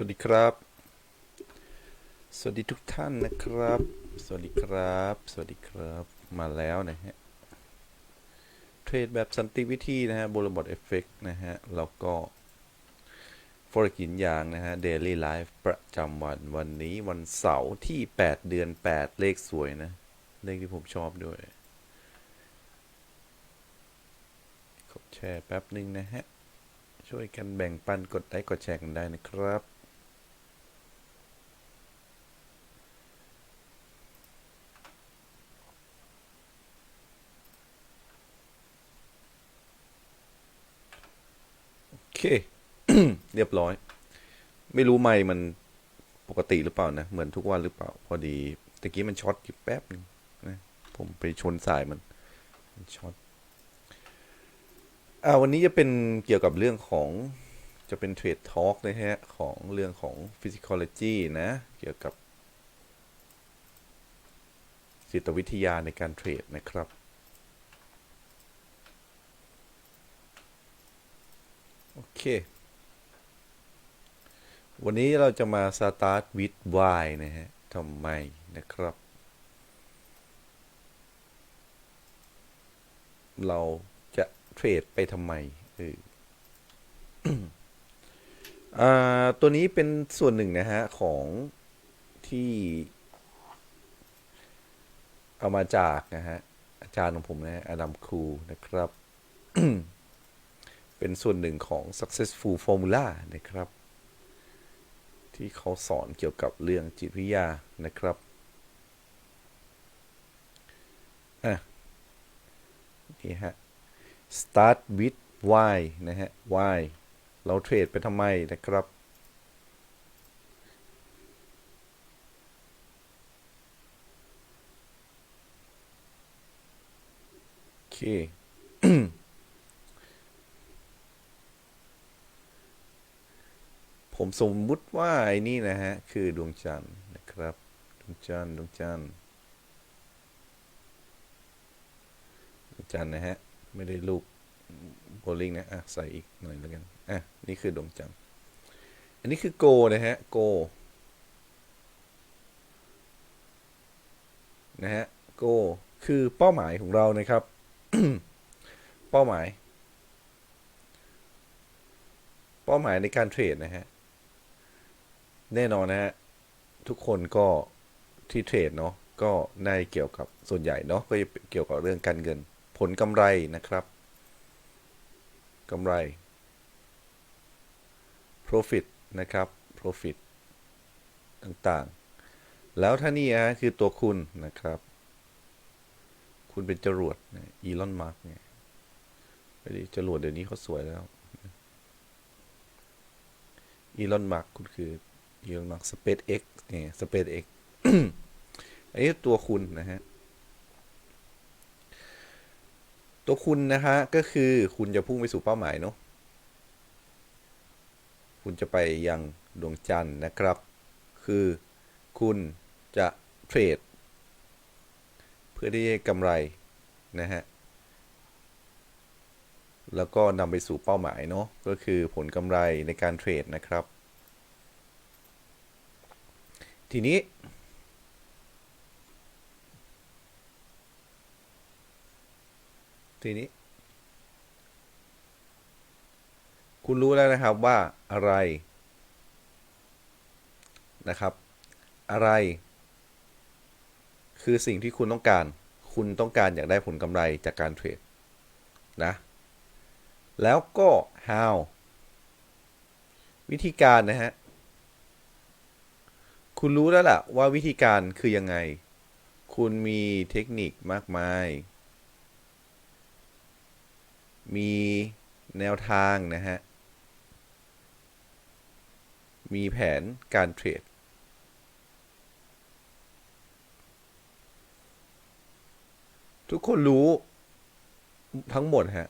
สวัสดีครับ สวัสดีทุกท่านนะครับ สวัสดีครับ สวัสดีครับ มาแล้วนะฮะ เทรดแบบสันติวิธีนะฮะบลบทเอฟเฟกนะฮะ แล้วก็ฟอร์กินยางนะฮะ Daily Life ประจำวันวันนี้วันเสาร์ที่ 8 เดือน 8 เลขสวยนะ เลขที่ผมชอบด้วยกดแชร์แป๊บหนึ่งนะฮะ ช่วยกันแบ่งปันกดไลค์กดแชร์กันได้นะครับ เค เรียบร้อย ไม่รู้ไม่มันปกติหรือเปล่านะ เหมือนทุกวันหรือเปล่า พอดีตะกี้มันช็อตอยู่แป๊บนึงนะ ผมไปชนสายมันมันช็อตอ่าวันนี้จะเป็นเกี่ยวกับเรื่องของจะเป็นเทรดทอล์กนะฮะ ของเรื่องของ Physiology นะ เกี่ยวกับจิตวิทยาในการเทรดนะครับ โอเค วันนี้เราจะมา start with why นะฮะทำไมนะครับ เราจะเทรดไปทำไมเอออ่าตัวนี้เป็นส่วนหนึ่งนะฮะ ของที่เอามาจากนะฮะ อาจารย์ของผมนะฮะอดัมคูนะครับ เป็นส่วนหนึ่งของ successful formula นะครับ ที่เขาสอนเกี่ยวกับเรื่องจิตวิทยานะครับอะนี่ฮะ start with why นะฮะ why เราเทรดไปทำไมนะครับโอเค ผมสมมุติว่าไอ้นี่นะฮะ คือดวงจันทร์นะครับ ดวงจันทร์ดวงจันทร์ดวงจันทร์นะฮะ ไม่ได้ลูกโบลิ่งนะ อะ ใส่อีกหน่อยแล้วกัน อะ นี่คือดวงจันทร์ อันนี้คือโกนะฮะ โก นะฮะ โก คือเป้าหมายของเรานะครับ เป้าหมาย เป้าหมายในการเทรดนะฮะ แน่นอนนะฮะทุกคนก็ที่เทรดเนาะก็ในเกี่ยวกับส่วนใหญ่เนาะก็จะเกี่ยวกับเรื่องการเงิน ผลกำไรนะครับกำไร profit นะครับ profit ต่างๆ แล้วถ้านี่ฮะคือตัวคุณนะครับ คุณเป็นจรวดอีลอนมาร์กเนี่ยจรวดเดี๋ยวนี้เขาสวยแล้วอีลอนมาร์กคุณคือ อีลอนมาร์กสเปซเอ็กเนี่ยสเปซเอ็กอันนี้ตัวคุณนะฮะ ตัวคุณนะฮะก็คือคุณจะพุ่งไปสู่เป้าหมายเนาะ คุณจะไปยังดวงจันทร์นะครับ คือคุณจะเทรด เพื่อที่จะกำไรนะฮะ แล้วก็นำไปสู่เป้าหมายเนาะ ก็คือผลกำไรในการเทรดนะครับ ทีนี้ ทีนี้ คุณรู้แล้วนะครับว่าอะไรนะครับ อะไร คือสิ่งที่คุณต้องการ คุณต้องการอยากได้ผลกำไรจากการเทรดนะ แล้วก็ how วิธีการนะฮะ คุณรู้แล้วล่ะว่าวิธีการคือยังไง คุณมีเทคนิคมากมาย มีแนวทางนะฮะ มีแผนการเทรด ทุกคนรู้ทั้งหมดฮะ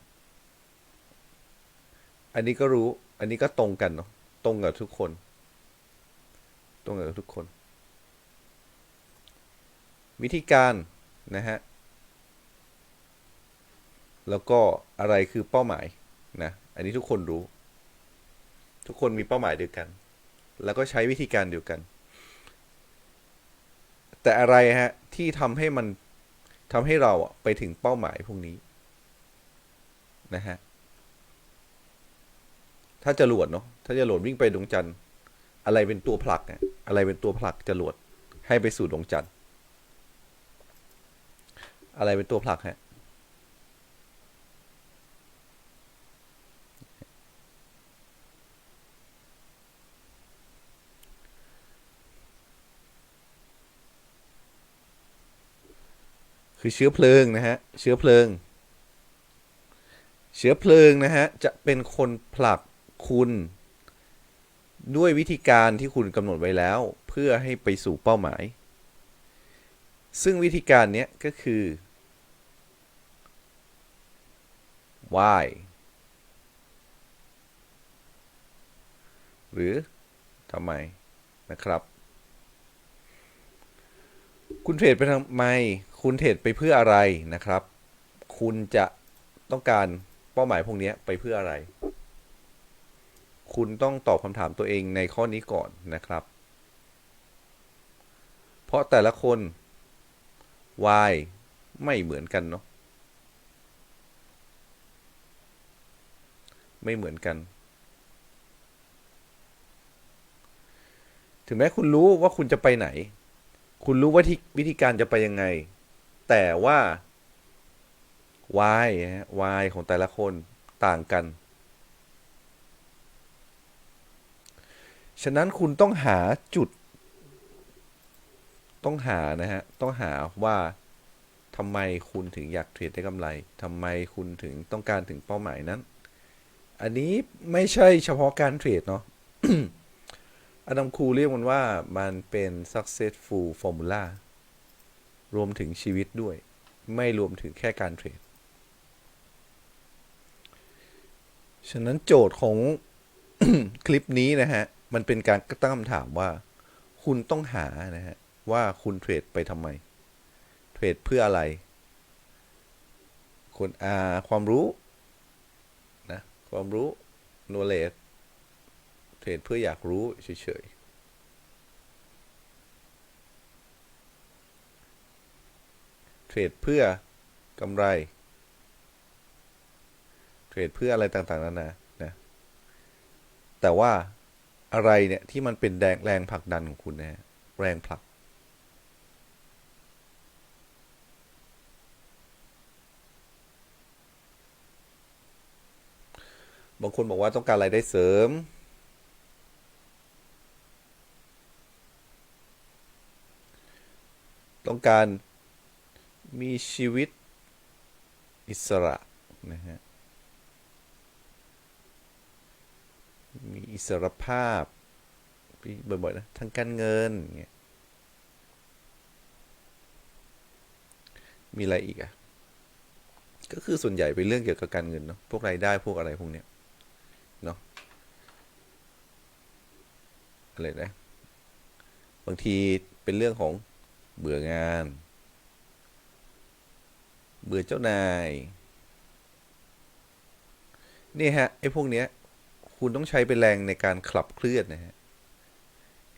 อันนี้ก็รู้ อันนี้ก็ตรงกันเนาะ ตรงกับทุกคน ตรงกับทุกคน วิธีการนะฮะแล้วก็อะไรคือเป้าหมายนะอันนี้ทุกคนรู้ ทุกคนมีเป้าหมายเดียวกัน แล้วก็ใช้วิธีการเดียวกัน แต่อะไรฮะที่ทำให้มันทำให้เราอะไปถึงเป้าหมายพวกนี้นะฮะถ้าจรวดเนาะถ้าจรวดวิ่งไปดวงจันทร์อะไรเป็นตัวผลักอะ อะไรเป็นตัวผลักจรวดให้ไปสู่ดวงจันทร์ อะไรเป็นตัวผลักฮะคือเชื้อเพลิงนะฮะ เชื้อเพลิง เชื้อเพลิงนะฮะ จะเป็นคนผลักคุณ ด้วยวิธีการที่คุณกำหนดไว้แล้ว เพื่อให้ไปสู่เป้าหมาย ซึ่งวิธีการนี้ก็คือ why หรือทำไมนะครับ คุณเทรดไปทำไม คุณเทรดไปเพื่ออะไรนะครับ คุณจะต้องการเป้าหมายพวกนี้ไปเพื่ออะไร คุณต้องตอบคำถามตัวเองในข้อนี้ก่อนนะครับ เพราะแต่ละคน y ไม่เหมือนกันเนาะไม่เหมือนกัน ถึงแม้คุณรู้ว่าคุณจะไปไหน คุณรู้ว่าที่วิธีการจะไปยังไง แต่ว่า y ฮะ y ของแต่ละคนต่างกัน ฉะนั้นคุณต้องหาจุด ต้องหานะฮะ ต้องหาว่าทำไมคุณถึงอยากเทรดได้กำไร ทำไมคุณถึงต้องการถึงเป้าหมายนั้น อันนี้ไม่ใช่เฉพาะการเทรดเนาะอดัมคูเรียกมันว่ามันเป็น successful formula รวมถึงชีวิตด้วย ไม่รวมถึงแค่การเทรด ฉะนั้นโจทย์ของคลิปนี้นะฮะ มันเป็นการตั้งคำถามว่า คุณต้องหานะฮะว่าคุณเทรดไปทำไม เทรดเพื่ออะไร คุณอาความรู้นะความรู้ knowledge เทรดเพื่ออยากรู้เฉยๆ เทรดเพื่อกำไร เทรดเพื่ออะไรต่างๆนานานะ แต่ว่า อะไรเนี่ยที่มันเป็นแรงแรงผลักดันของคุณนะฮะแรงผลัก บางคนบอกว่าต้องการรายได้เสริม ต้องการมีชีวิตอิสระนะฮะ มีอิสรภาพบ่อยๆนะทางการเงินเงี้ยมีอะไรอีกอะ่ะ ก็คือส่วนใหญ่เป็นเรื่องเกี่ยวกับการเงินเนาะพวกรายได้พวกอะไรพวกเนี้ยเนาะอะไรนะบางทีเป็นเรื่องของเบื่องาน เบื่อเจ้านาย นี่ฮะไอ้พวกเนี้ย คุณต้องใช้เป็นแรงในการขับเคลื่อนนะฮะ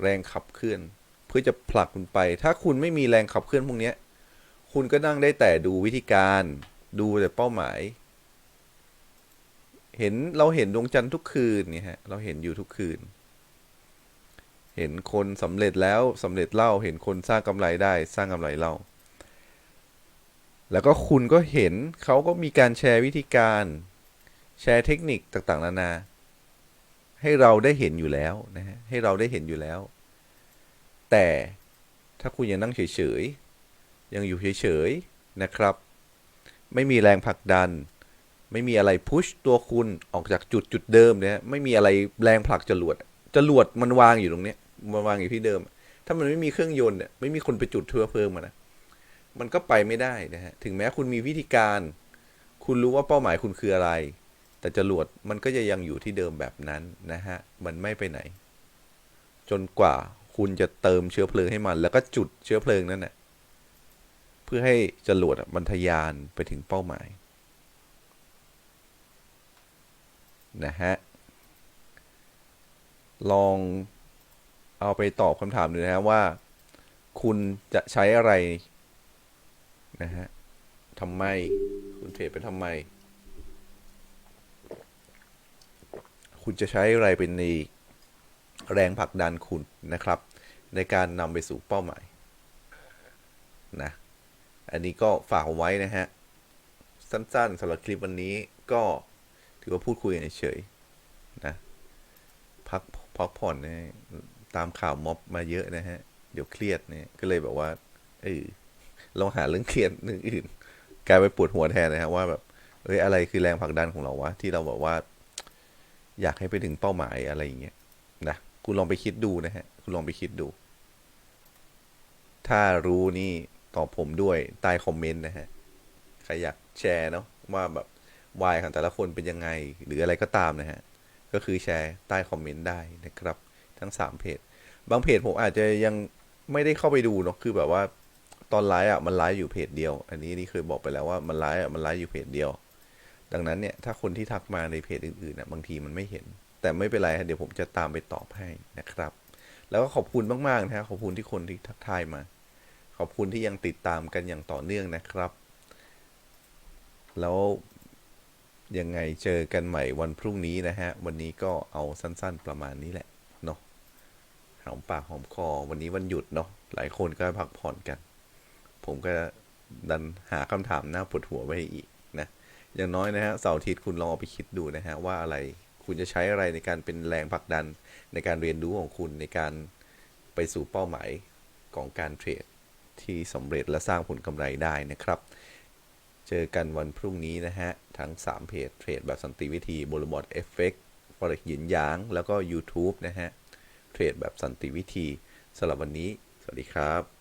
แรงขับเคลื่อน เพื่อจะผลักคุณไป ถ้าคุณไม่มีแรงขับเคลื่อนพวกนี้คุณก็นั่งได้แต่ดูวิธีการดูแต่เป้าหมาย เห็นเราเห็นดวงจันทร์ทุกคืนเนี่ยฮะเราเห็นอยู่ทุกคืน เห็นคนสำเร็จแล้วสำเร็จเล่าเห็นคนสร้างกำไรได้สร้างกำไรเล่า แล้วก็คุณก็เห็นเขาก็มีการแชร์วิธีการ แชร์เทคนิคต่างๆนานา ให้เราได้เห็นอยู่แล้วนะฮะให้เราได้เห็นอยู่แล้ว แต่ถ้าคุณยังนั่งเฉยๆยังอยู่เฉยๆนะครับ ไม่มีแรงผลักดัน ไม่มีอะไรพุชตัวคุณออกจากจุดจุดเดิมเนี่ยไม่มีอะไรแรงผลักจรวดจรวดมันวางอยู่ตรงเนี้ยมันวางอยู่ที่เดิม ถ้ามันไม่มีเครื่องยนต์เนี่ยไม่มีคนไปจุดเทือเพลิงมันนะมันก็ไปไม่ได้นะฮะถึงแม้คุณมีวิธีการ คุณรู้ว่าเป้าหมายคุณคืออะไร แต่จรวดมันก็จะยังอยู่ที่เดิมแบบนั้นนะฮะ มันไม่ไปไหน จนกว่าคุณจะเติมเชื้อเพลิงให้มัน แล้วก็จุดเชื้อเพลิงนั่นแหละเพื่อให้จรวดมันทะยานไปถึงเป้าหมายนะฮะ ลองเอาไปตอบคำถามดูนะฮะว่า คุณจะใช้อะไรนะฮะทำไม คุณเทรดไปทำไม คุณจะใช้อะไรเป็นในแรงผลักดันคุณนะครับ ในการนำไปสู่เป้าหมายนะอันนี้ก็ฝากไว้นะฮะ สั้นๆสำหรับคลิปวันนี้ก็ถือว่าพูดคุยเฉยๆนะพักพักผ่อนนะตามข่าวม็อบมาเยอะนะฮะ เดี๋ยวเครียดเนี่ยก็เลยแบบว่าเออลองหาเรื่องเครียดเรื่องอื่น กลายไปปวดหัวแทนนะฮะว่าแบบเอ้ยอะไรคือแรงผลักดันของเราวะที่เราแบบว่า อยากให้ไปถึงเป้าหมายอะไรอย่างเงี้ยนะคุณลองไปคิดดูนะฮะ คุณลองไปคิดดู ถ้ารู้นี่ตอบผมด้วยใต้คอมเมนต์นะฮะ ใครอยากแชร์เนาะว่าแบบวายของแต่ละคนเป็นยังไง หรืออะไรก็ตามนะฮะ ก็คือแชร์ใต้คอมเมนต์ได้นะครับ ทั้ง 3 เพจ บางเพจผมอาจจะยังไม่ได้เข้าไปดูเนาะคือแบบว่าตอนไลฟ์อะมันไลฟ์อยู่เพจเดียว อันนี้นี่เคยบอกไปแล้วว่ามันไลฟ์อะมันไลฟ์อยู่เพจเดียว ดังนั้นเนี่ยถ้าคนที่ทักมาในเพจอื่นๆน่ะบางทีมันไม่เห็น แต่ไม่เป็นไรฮะเดี๋ยวผมจะตามไปตอบให้นะครับ แล้วก็ขอบคุณมากๆนะฮะขอบคุณที่คนที่ทักทายมา ขอบคุณที่ยังติดตามกันอย่างต่อเนื่องนะครับ แล้วยังไงเจอกันใหม่วันพรุ่งนี้นะฮะ วันนี้ก็เอาสั้นๆประมาณนี้แหละเนาะหอมปากหอมคอ วันนี้วันหยุดเนาะหลายคนก็พักผ่อนกัน ผมก็ดันหาคำถามหน้าปวดหัวไว้อีก อย่างน้อยนะฮะเสาร์อาทิตย์คุณลองเอาไปคิดดูนะฮะว่าอะไรคุณจะใช้อะไรในการเป็นแรงผลักดันในการเรียนรู้ของคุณในการไปสู่เป้าหมายของการเทรดที่สำเร็จและสร้างผลกำไรได้นะครับ เจอกันวันพรุ่งนี้นะฮะ ทั้ง 3 เพจเทรดแบบสันติวิธีบลบอดเอฟเฟกต์ฟอเร็กหยินหยาง แล้วก็ YouTube นะฮะ เทรดแบบสันติวิธีสำหรับวันนี้ สวัสดีครับ